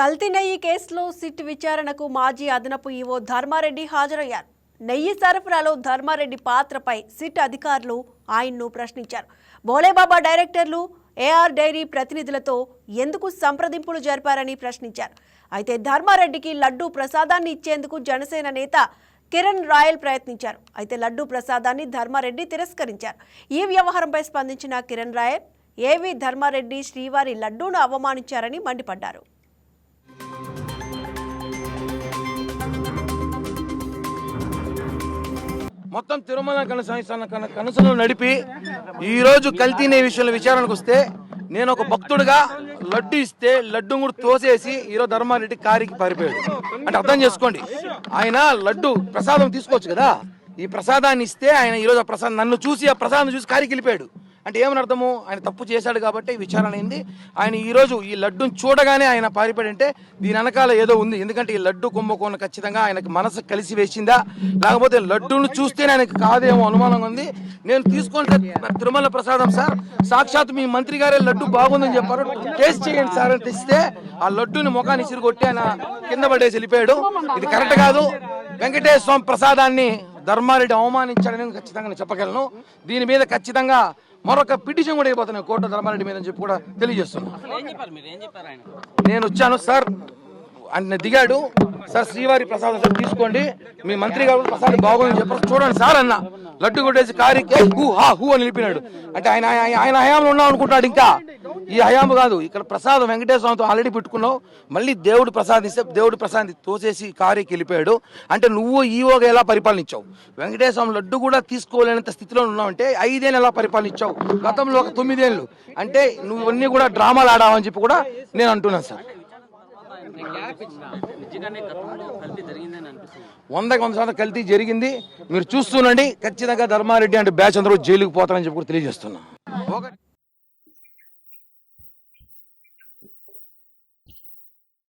కల్తీ నెయ్యి కేసులో సిట్ విచారణకు మాజీ అదనపు ఈవో ధర్మారెడ్డి హాజరయ్యారు. నెయ్యి సరఫరాలో ధర్మారెడ్డి పాత్రపై సిట్ అధికారులు ఆయన్ను ప్రశ్నించారు. బోలేబాబా డైరెక్టర్లు ఏఆర్ డైరీ ప్రతినిధులతో ఎందుకు సంప్రదింపులు జరిపారని ప్రశ్నించారు. అయితే ధర్మారెడ్డికి లడ్డూ ప్రసాదాన్ని ఇచ్చేందుకు జనసేన నేత కిరణ్ రాయల్ ప్రయత్నించారు. అయితే లడ్డూ ప్రసాదాన్ని ధర్మారెడ్డి తిరస్కరించారు. ఈ వ్యవహారంపై స్పందించిన కిరణ్ రాయల్ ఏవి ధర్మారెడ్డి శ్రీవారి లడ్డూను అవమానించారని మండిపడ్డారు. మొత్తం తిరుమల కనస కనసను నడిపి ఈరోజు కల్తీనే విషయంలో విచారణకు వస్తే నేను ఒక భక్తుడిగా లడ్డు ఇస్తే లడ్డు కూడా తోసేసి ఈరోజు ధర్మారెడ్డి కారికి పారిపోయాడు. అంటే అర్థం చేసుకోండి. ఆయన లడ్డు ప్రసాదం తీసుకోవచ్చు కదా? ఈ ప్రసాదాన్ని ఇస్తే ఆయన ఈరోజు ఆ ప్రసాదం నన్ను చూసి ఆ ప్రసాదం చూసి కారికి వెళ్ళిపోయాడు. అంటే ఏమని అర్థము ఆయన తప్పు చేశాడు కాబట్టి విచారణ అయింది. ఆయన ఈ రోజు ఈ లడ్డును చూడగానే ఆయన పారిపడి అంటే దీని వెనకాల ఏదో ఉంది. ఎందుకంటే ఈ లడ్డు కుంభకోణం ఖచ్చితంగా ఆయనకు మనసు కలిసి వేసిందా? లేకపోతే లడ్డూను చూస్తేనే ఆయనకి కాదేమో అనుమానం ఉంది. నేను తీసుకుంటే తిరుమల ప్రసాదం సార్. సాక్షాత్ మీ మంత్రి గారే లడ్డు బాగుందని చెప్పారు. టేస్ట్ చేయండి సార్ అని తెస్తే ఆ లడ్డుని ముఖాన్ని ఇసిరిగొట్టి ఆయన కింద పడేసి వెళ్ళిపోయాడు. ఇది కరెక్ట్ కాదు. వెంకటేశ్వర స్వామి ప్రసాదాన్ని ధర్మారెడ్డి అవమానించాడని ఖచ్చితంగా నేను చెప్పగలను. దీని మీద ఖచ్చితంగా మరొక పిటిషన్ కూడా అయిపోతున్నాయి కోర్టు ధర్మారెడ్డి మీద అని చెప్పి కూడా తెలియజేస్తున్నా ఏం చెప్పారు మీరు? ఏం చెప్పారు ఆయన? నేను వచ్చాను సార్. ఆయన దిగాడు. సార్ శ్రీవారి ప్రసాదం సార్ తీసుకోండి. మీ మంత్రి గారు ప్రసాదం బాగుందని చెప్పారు. చూడండి సార్ అన్న. లడ్డు కొట్టేసి కారికి హూ హా హూ అని నిలిపినాడు. అంటే ఆయన ఆయన- ఆయన హయాంలో ఉన్నాం అనుకుంటాడు ఇంకా. ఈ హయాము కాదు. ఇక్కడ ప్రసాదం వెంకటేశ్వర స్వామితో ఆల్రెడీ పెట్టుకున్నావు. మళ్ళీ దేవుడు ప్రసాదిస్తే దేవుడు ప్రసాద్ తోసేసి కారికి వెళ్ళిపోయాడు. అంటే నువ్వు ఈవోగా ఎలా పరిపాలించావు? వెంకటేశ్వర స్వామి లడ్డు కూడా తీసుకోలేనంత స్థితిలో ఉన్నావంటే ఐదేళ్ళు ఎలా పరిపాలించావు? గతంలో ఒక తొమ్మిదేళ్ళు. అంటే నువ్వు కూడా డ్రామాలు ఆడావని చెప్పి కూడా నేను అంటున్నాను సార్. వందకి వంద శాతం కల్తీ జరిగింది. మీరు చూస్తుండండి. ఖచ్చితంగా ధర్మారెడ్డి అంటే బ్యాచ్ అందరూ జైలుకి పోతారని చెప్పి కూడా తెలియజేస్తున్నా.